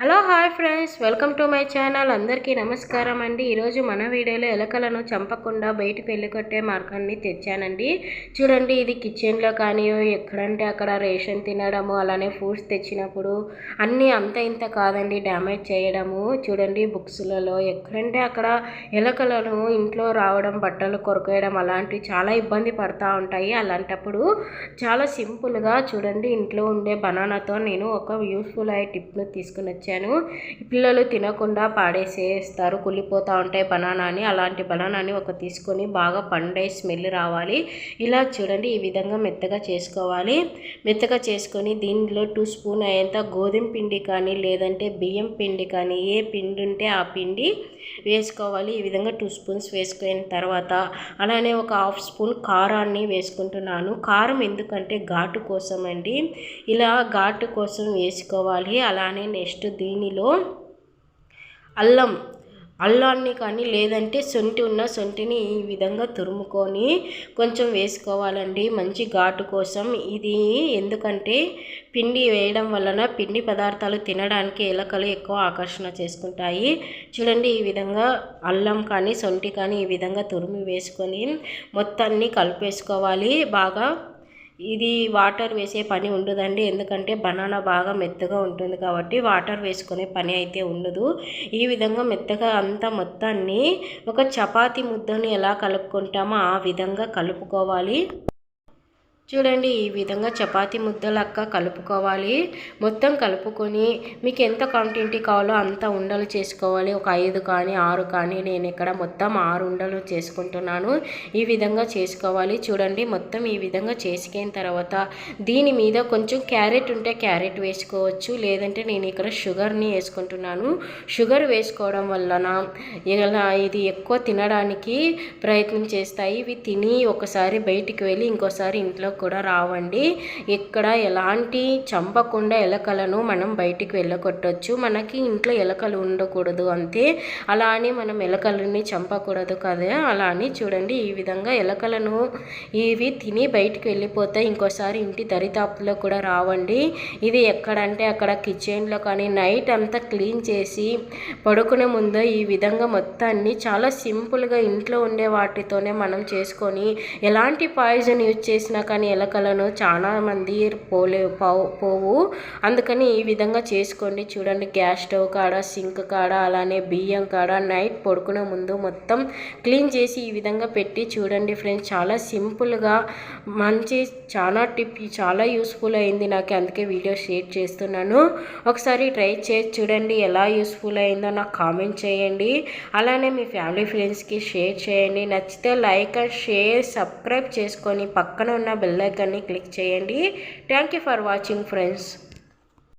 Hello hi friends. Welcome to my channel. అందరికీ నమస్కారం అండి. ఈరోజు మన వీడియోలో ఎలకలను చంపకుండా బయట పెళ్ళికొట్టే మార్గాన్ని తెచ్చానండి. చూడండి ఇది కిచెన్లో కానీ ఎక్కడంటే అక్కడ రేషన్ తినడము అలానే ఫ్రూట్స్ తెచ్చినప్పుడు అన్నీ అంత ఇంత కాదండి డ్యామేజ్ చేయడము. చూడండి బుక్స్లలో ఎక్కడంటే అక్కడ ఎలకలను ఇంట్లో రావడం బట్టలు కొరకేయడం అలాంటివి చాలా ఇబ్బంది పడతా ఉంటాయి. అలాంటప్పుడు చాలా సింపుల్గా చూడండి ఇంట్లో ఉండే బనానాతో నేను ఒక యూస్ఫుల్ అయ్యే టిప్ను తీసుకుని వచ్చాను పిల్లలు తినకుండా పాడేసేస్తారు. కుళ్ళిపోతూ ఉంటాయి బనానాని. అలాంటి బనానాని ఒక తీసుకొని బాగా పండే స్మెల్ రావాలి. ఇలా చూడండి ఈ విధంగా మెత్తగా చేసుకోవాలి. మెత్తగా చేసుకొని దీనిలో టూ స్పూన్ అయ్యేంత గోధుమ పిండి కానీ లేదంటే బియ్యం పిండి కానీ ఏ పిండి ఉంటే ఆ పిండి వేసుకోవాలి. ఈ విధంగా టూ స్పూన్స్ వేసుకున్న తర్వాత అలానే ఒక హాఫ్ స్పూన్ కారాన్ని వేసుకుంటున్నాను. కారం ఎందుకంటే ఘాటు కోసం అండి ఇలా ఘాటు కోసం వేసుకోవాలి. అలానే నెక్స్ట్ దీనిలో అల్లం అల్లాన్ని కానీ లేదంటే సొంటి ఉన్న సొంటిని ఈ విధంగా తురుముకొని కొంచెం వేసుకోవాలండి. మంచి ఘాటు కోసం. ఇది ఎందుకంటే పిండి వేయడం వలన పిండి పదార్థాలు తినడానికి ఎలకలు ఎక్కువ ఆకర్షణ చేసుకుంటాయి. చూడండి ఈ విధంగా అల్లం కానీ సొంటి కానీ ఈ విధంగా తురుమి వేసుకొని మొత్తాన్ని కలిపేసుకోవాలి. బాగా ఇది వాటర్ వేసే పని ఉండదండి. ఎందుకంటే బనానా బాగా మెత్తగా ఉంటుంది కాబట్టి వాటర్ వేసుకునే పని అయితే ఉండదు. ఈ విధంగా మెత్తగా అంతా మొత్తాన్ని ఒక చపాతీ ముద్దను ఎలా కలుపుకుంటామో ఆ విధంగా కలుపుకోవాలి. చూడండి ఈ విధంగా చపాతీ ముద్దలక్క కలుపుకోవాలి. మొత్తం కలుపుకొని మీకు ఎంత క్వాంటిటీ కావాలో అంత ఉండలు చేసుకోవాలి. ఒక ఐదు కానీ ఆరు కానీ నేను ఇక్కడ మొత్తం ఆరు ఉండలు చేసుకుంటున్నాను. ఈ విధంగా చేసుకోవాలి. చూడండి మొత్తం ఈ విధంగా చేసుకున్న తర్వాత దీని మీద కొంచెం క్యారెట్ ఉంటే క్యారెట్ వేసుకోవచ్చు. లేదంటే నేను ఇక్కడ షుగర్ని వేసుకుంటున్నాను. షుగర్ వేసుకోవడం వలన ఇలా ఇది ఎక్కువ తినడానికి ప్రయత్నం చేస్తాయి. ఇవి తిని ఒకసారి బయటికి వెళ్ళి ఇంకోసారి ఇంట్లో కూడా రావండి. ఇక్కడ ఎలాంటి చంపకుండా ఎలకలను మనం బయటికి వెళ్ళగొట్టచ్చు. మనకి ఇంట్లో ఎలకలు ఉండకూడదు అంతే. అలా అని మనం ఎలకలని చంపకూడదు కదా. అలా అని చూడండి ఈ విధంగా ఎలకలను ఇవి తిని బయటికి వెళ్ళిపోతాయి ఇంకోసారి ఇంటి దరితాపులో కూడా రావండి. ఇది ఎక్కడంటే అక్కడ కిచెన్లో కానీ నైట్ అంతా క్లీన్ చేసి పడుకునే ముందు ఈ విధంగా మొత్తాన్ని చాలా సింపుల్గా ఇంట్లో ఉండే వాటితోనే మనం చేసుకొని ఎలాంటి పాయిజన్ యూజ్ చేసినా కానీ ఎలకలను చాలా మంది పోలే పోవు అందుకని ఈ విధంగా చేసుకోండి. చూడండి గ్యాస్ స్టవ్ కాడ సింక్ కాడ అలానే బియ్యం కాడ నైట్ పడుకునే ముందు మొత్తం క్లీన్ చేసి ఈ విధంగా పెట్టి చూడండి ఫ్రెండ్స్. చాలా సింపుల్గా మంచి చాలా టిప్ చాలా యూస్ఫుల్ అయింది నాకు. అందుకే వీడియో షేర్ చేస్తున్నాను. ఒకసారి ట్రై చేసి చూడండి ఎలా యూస్ఫుల్ అయిందో నాకు కామెంట్ చేయండి. అలానే మీ ఫ్యామిలీ ఫ్రెండ్స్కి షేర్ చేయండి. నచ్చితే లైక్ అండ్ షేర్ సబ్స్క్రైబ్ చేసుకొని పక్కన ఉన్న బెల్ ఐకాన్ని క్లిక్ చేయండి. Thank you for watching friends.